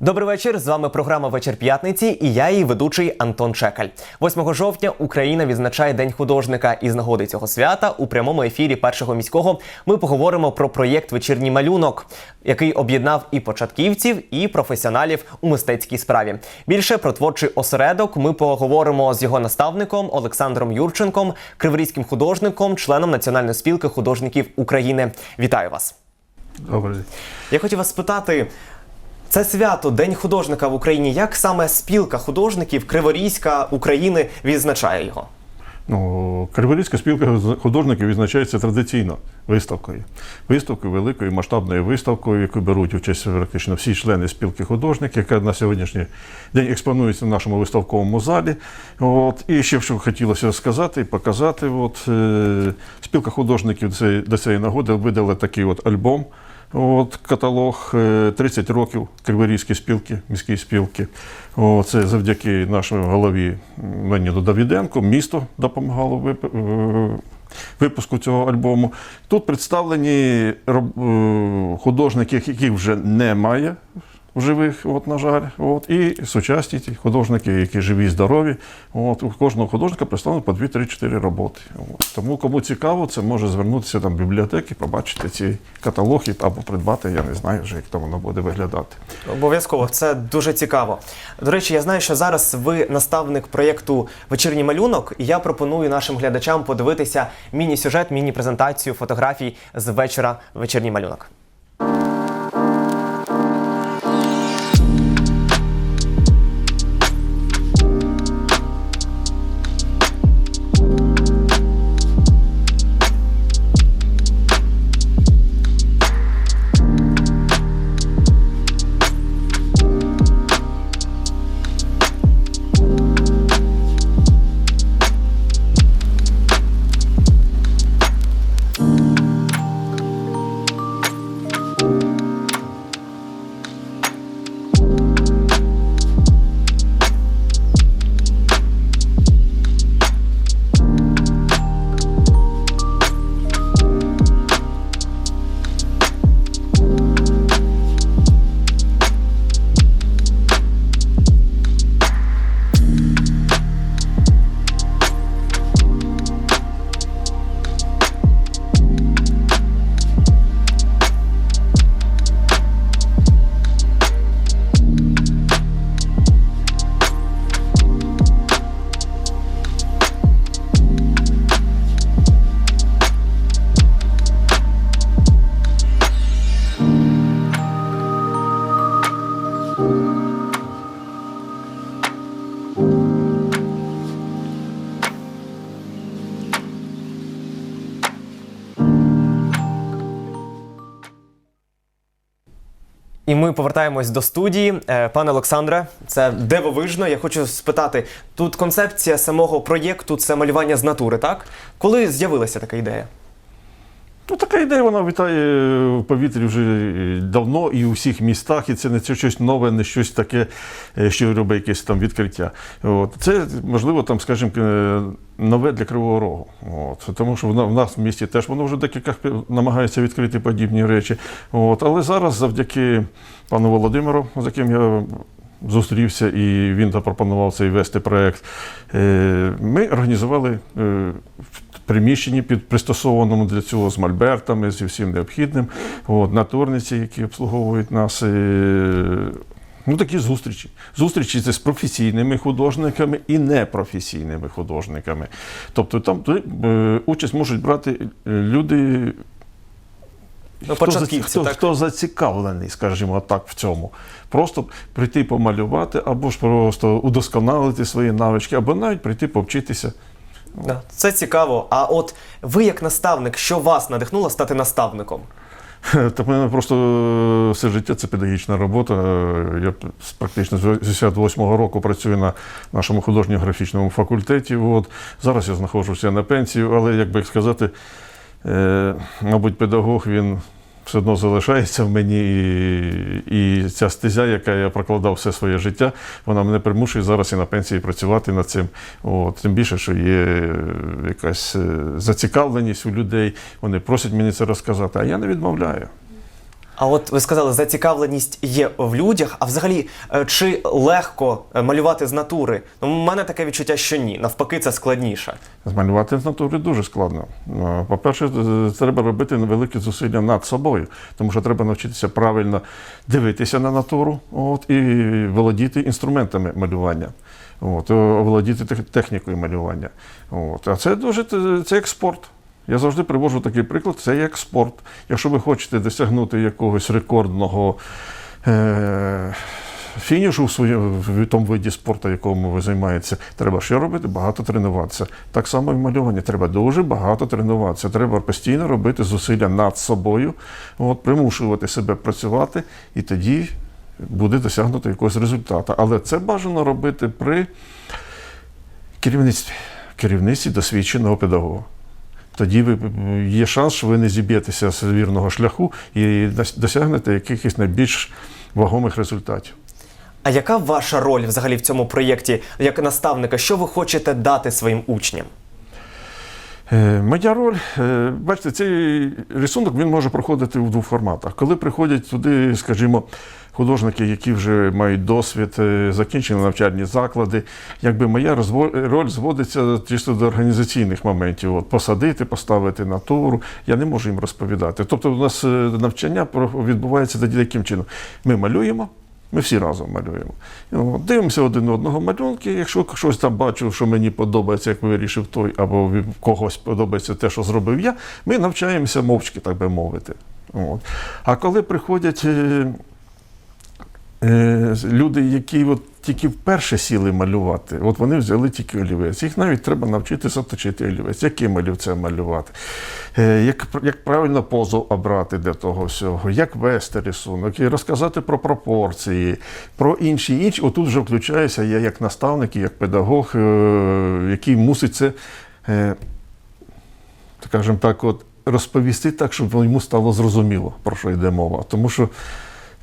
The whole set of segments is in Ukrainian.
Добрий вечір. З вами програма Вечір п'ятниці і я її ведучий Антон Чекаль. 8 жовтня Україна відзначає День художника. І з нагоди цього свята у прямому ефірі першого міського ми поговоримо про проєкт Вечірній малюнок, який об'єднав і початківців, і професіоналів у мистецькій справі. Більше про творчий осередок ми поговоримо з його наставником Олександром Юрченком, криворізьким художником, членом Національної спілки художників України. Вітаю вас! Добре. Я хотів вас спитати. Це свято День художника в Україні. Як саме спілка художників Криворізька України відзначає його? Ну, Криворізька спілка художників відзначається традиційно виставкою. Виставкою, великою масштабною виставкою, яку беруть участь практично всі члени спілки художників, яка на сьогоднішній день експонується в нашому виставковому залі. От. І ще що хотілося сказати і показати. От, е, спілка художників до цієї нагоди видала такий от альбом. От каталог е, 30 років Криворізької спілки, міської спілки. О, це завдяки нашому голові м, Леніду Давіденку. Місто допомагало вип- е, випуску цього альбому. Тут представлені е, художники, яких вже немає в живих, от, на жаль. От, і сучасні ті художники, які живі, здорові. От, у кожного художника представлено по 2-3-4 роботи. От. Тому кому цікаво, це може звернутися там в бібліотеки, побачити ці каталоги або придбати, я не знаю вже, як то воно буде виглядати. Обов'язково, це дуже цікаво. До речі, я знаю, що зараз ви наставник проєкту Вечірній малюнок, і я пропоную нашим глядачам подивитися міні-сюжет, міні-презентацію фотографій з вечора Вечірній малюнок. І ми повертаємось до студії. Е, Пане Олександре, це дивовижно. Я хочу спитати: тут концепція самого проєкту це малювання з натури, так? Коли з'явилася така ідея? Ну, така ідея вона вітає в повітрі вже е, давно і у всіх містах, і це не це щось нове, не щось таке, е, що робить якесь там відкриття. От. Це, можливо, там, скажімо, е, нове для Кривого Рогу. От. Тому що в нас в місті теж воно вже декілька намагається відкрити подібні речі. От. Але зараз завдяки пану Володимиру, з яким я зустрівся, і він запропонував цей вести проєкт, е, ми організували е, в приміщенні під пристосованому для цього з мольбертами, зі всім необхідним, от, натурниці, які обслуговують нас. е, Ну, такі зустрічі. Зустрічі з професійними художниками і непрофесійними художниками. Тобто там участь можуть брати люди, Ну, хто, за- хто, так? хто зацікавлений, скажімо так, в цьому. Просто прийти помалювати, або ж просто удосконалити свої навички, або навіть прийти повчитися. Да, Це цікаво. А от ви, як наставник, що вас надихнуло стати наставником? Та в мене просто е, все життя це педагогічна робота. Е, Я практично з 68-го року працюю на нашому художньо-графічному факультеті. От. Зараз я знаходжуся на пенсію, але як би сказати, мабуть, педагог він все одно залишається в мені, і, і ця стезя, яка я прокладав все своє життя, вона мене примушує зараз і на пенсії працювати над цим. От, тим більше, що є е, якась е, зацікавленість у людей, вони просять мені це розказати, а я не відмовляю. А от ви сказали, зацікавленість є в людях. А взагалі, е, чи легко е, малювати з натури? Ну, у мене таке відчуття, що ні. Навпаки, це складніше. Змалювати з натури дуже складно. Е, По-перше, треба робити невеликі зусилля над собою, тому що треба навчитися правильно дивитися на натуру от, і володіти інструментами малювання. От, володіти технікою малювання. От. А це дуже це як спорт. Я завжди привожу такий приклад, це як спорт. Якщо ви хочете досягнути якогось рекордного е- фінішу в своєму в тому виді спорту, якому ви займаєтеся, треба що робити? Багато тренуватися. Так само і в малюванні. Треба дуже багато тренуватися. Треба постійно робити зусилля над собою, от, примушувати себе працювати, і тоді буде досягнуто якогось результату. Але це бажано робити при керівництві, керівництві досвідченого педагога. Тоді ви, є шанс, що ви не зіб'єтеся з вірного шляху і дос- досягнете якихось найбільш вагомих результатів. А яка ваша роль взагалі в цьому проєкті як наставника? Що ви хочете дати своїм учням? Е, Моя роль, е, бачите, цей рисунок він може проходити в двох форматах. Коли приходять туди, скажімо, художники, які вже мають досвід, е, закінчені навчальні заклади, якби моя роль зводиться чисто до організаційних моментів. От, посадити, поставити натуру. Я не можу їм розповідати. Тобто, у нас навчання відбувається тоді таким чином. Ми малюємо. Ми всі разом малюємо. Дивимося один одного малюнки. Якщо щось там бачу, що мені подобається, як вирішив той, або когось подобається те, що зробив я, ми навчаємося мовчки, так би мовити. От. А коли приходять е, люди, які от тільки вперше сіли малювати, от вони взяли тільки олівець. Їх навіть треба навчитися точити олівець, яким олівцем малювати, е, як, як правильно позу обрати для того всього, як вести рисунок, і розказати про пропорції, про інші інші. Отут вже включаюся я як наставник, і як педагог, е, який мусить це. е, скажімо так, от розповісти так, щоб йому стало зрозуміло, про що йде мова. Тому що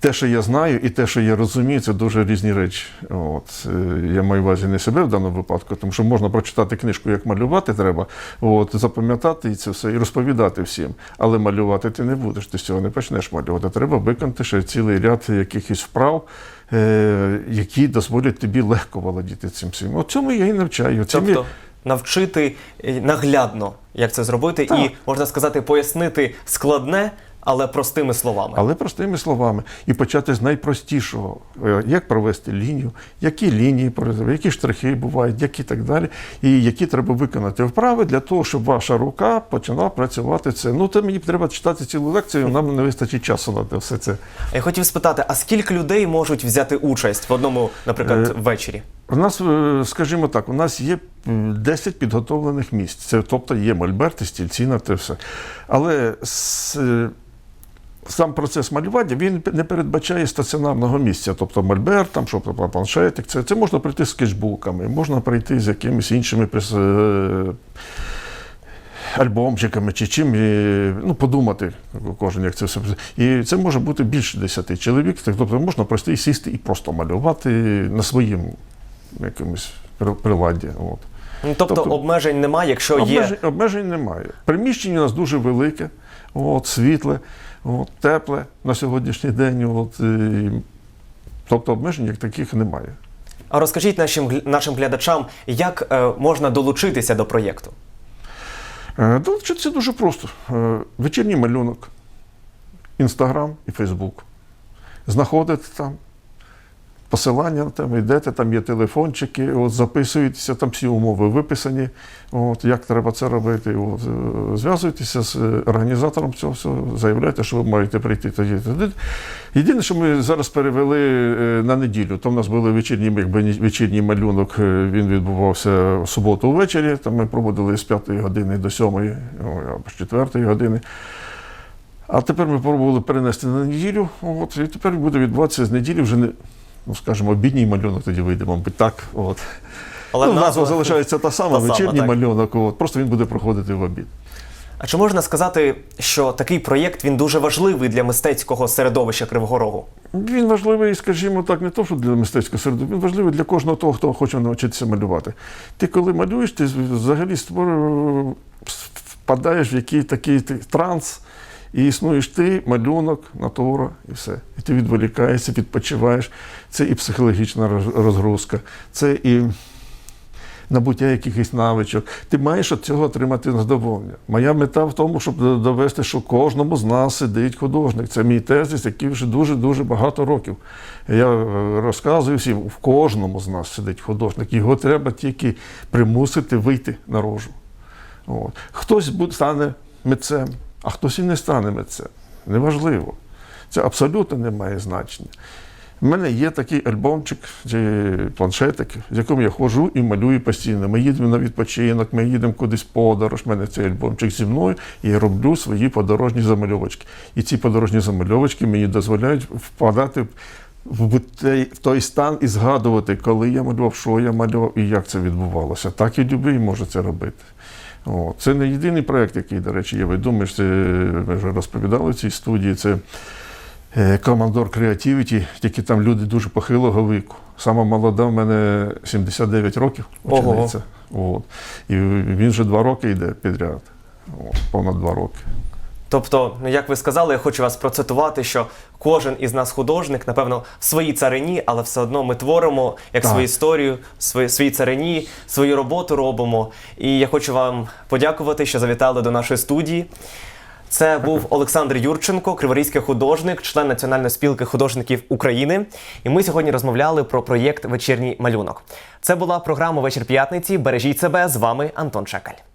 те, що я знаю, і те, що я розумію, це дуже різні речі. От. е, Я маю в увазі не себе в даному випадку, тому що можна прочитати книжку, як малювати треба, от, запам'ятати і це все, і розповідати всім. Але малювати ти не будеш, ти з цього не почнеш малювати. Треба виконати ще цілий ряд якихось вправ, е, які дозволять тобі легко володіти цим всім. От цьому я і навчаю. Цим Тобто навчити е, наглядно, як це зробити, Так. і можна сказати, пояснити складне, але простими словами. Але простими словами, і почати з найпростішого, Е, як провести лінію, які лінії провести, які штрихи бувають, які так далі, і які треба виконати вправи для того, щоб ваша рука почала працювати це. Ну, це мені треба читати цілу лекцію, нам не вистачить часу на все це. Я хотів спитати, а скільки людей можуть взяти участь в одному, наприклад, Е, вечорі? У нас, е, скажімо так, у нас є 10 підготовлених місць. Це, тобто є мольберти, стільці на те все. Але е, сам процес малювання він не передбачає стаціонарного місця. Тобто мольберт, там, що планшетик, це, це можна прийти з скетчбуками, можна прийти з якимись іншими прис- е, альбомчиками чи чим, і, ну, подумати кожен, як це все. І це може бути більше 10 чоловік. Тобто можна просто і сісти і просто малювати на своїм якомусь при- приладді. От. Ну, тобто, тобто- обмежень немає, якщо є. Обмежень, обмежень немає. Приміщення у нас дуже велике, от, світле, от, тепле на сьогоднішній день. От, і, тобто обмежень як таких немає. А розкажіть нашим нашим глядачам, як е, можна долучитися до проєкту? Е, Долучитися дуже просто. Е, Вечірній малюнок, Інстаграм і Фейсбук. Знаходите там посилання, там йдете, там є телефончики, от, записуєтеся, там всі умови виписані, от, як треба це робити. От, е, зв'язуєтеся з організатором цього всього, заявляєте, що ви маєте прийти тоді. Єдине, що ми зараз перевели е, на неділю, то в нас був вечірній, якби, вечірній малюнок, е, він відбувався в суботу ввечері, там ми проводили з 5 години до 7 ой, або з 4 години. А тепер ми пробували перенести на неділю, от, і тепер буде відбуватися з неділі вже не, ну скажімо, обідній малюнок тоді вийде, мабуть, так. От. Але ну, назва- залишається та сама, та вечірній так. малюнок, от, просто він буде проходити в обід. А чи можна сказати, що такий проєкт він дуже важливий для мистецького середовища Кривого Рогу? Він важливий, скажімо так, не то, що для мистецького середовища, він важливий для кожного того, хто хоче навчитися малювати. Ти коли малюєш, ти взагалі створюєш, впадаєш в який такий транс, І існуєш ти, малюнок, натура і все. І ти відволікаєшся, відпочиваєш. Це і психологічна розгрузка, це і набуття якихось навичок. Ти маєш від цього отримати задоволення. Моя мета в тому, щоб довести, що кожному з нас сидить художник. Це мій тезис, який вже дуже-дуже багато років. Я е, розказую всім, в кожному з нас сидить художник. Його треба тільки примусити вийти наружу. От. Хтось стане митцем, а хтось і не стане митцем. Неважливо. Це абсолютно не має значення. У мене є такий альбомчик чи планшетик, з яким я ходжу і малюю постійно. Ми їдемо на відпочинок, ми їдемо кудись подорож. У мене цей альбомчик зі мною, і я роблю свої подорожні замальовочки. І ці подорожні замальовочки мені дозволяють впадати в той стан і згадувати, коли я малював, що я малював і як це відбувалося. Так і любий може це робити. О, це не єдиний проєкт, який, до речі, є веду. Ми це ми вже розповідали в цій студії. Це е, Командор Креативіті, тільки там люди дуже похилого віку. Сама молода в мене 79 років Ого. От. І він вже два роки йде підряд. От, понад два роки. Тобто, ну, як ви сказали, я хочу вас процитувати, що кожен із нас художник, напевно, в своїй царині, але все одно ми творимо як Так. свою історію, свої, своїй царині, свою роботу робимо. І я хочу вам подякувати, що завітали до нашої студії. Це був Олександр Юрченко, криворізький художник, член Національної спілки художників України. І ми сьогодні розмовляли про проєкт Вечірній малюнок. Це була програма Вечір п'ятниці. Бережіть себе з вами Антон Чекаль.